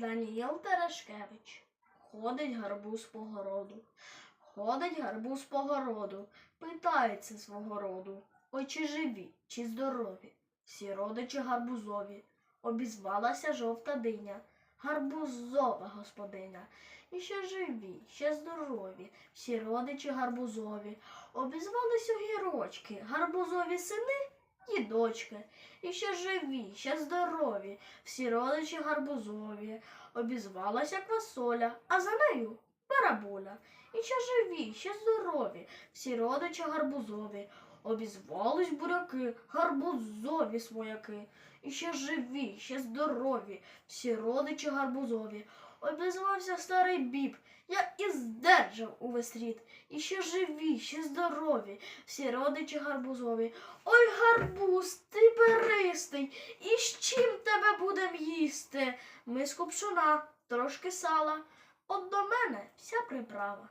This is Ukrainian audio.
Даніїл Терешкевич. Ходить гарбуз по городу. Ходить гарбуз по городу, питається свого роду. Ой, чи живі, чи здорові, всі родичі гарбузові. Обізвалася жовта диня, гарбузова господиня. І ще живі, ще здорові, всі родичі гарбузові. Обізвались огірочки, гарбузові сини і дочки. І ще живі, ще здорові, всі родичі гарбузові. Обізвалася квасоля, а за нею бараболя. І ще живі, ще здорові, всі родичі гарбузові. Обізвались буряки, гарбузові свояки. І ще живі, ще здорові, всі родичі гарбузові. Обізвався старий біб, я і здержав увесь рід. І ще живі, ще здорові, всі родичі гарбузові. Ой, гарбуз, ти перистий, і з чим тебе будем їсти? Миску пшона, трошки сала. От до мене вся приправа.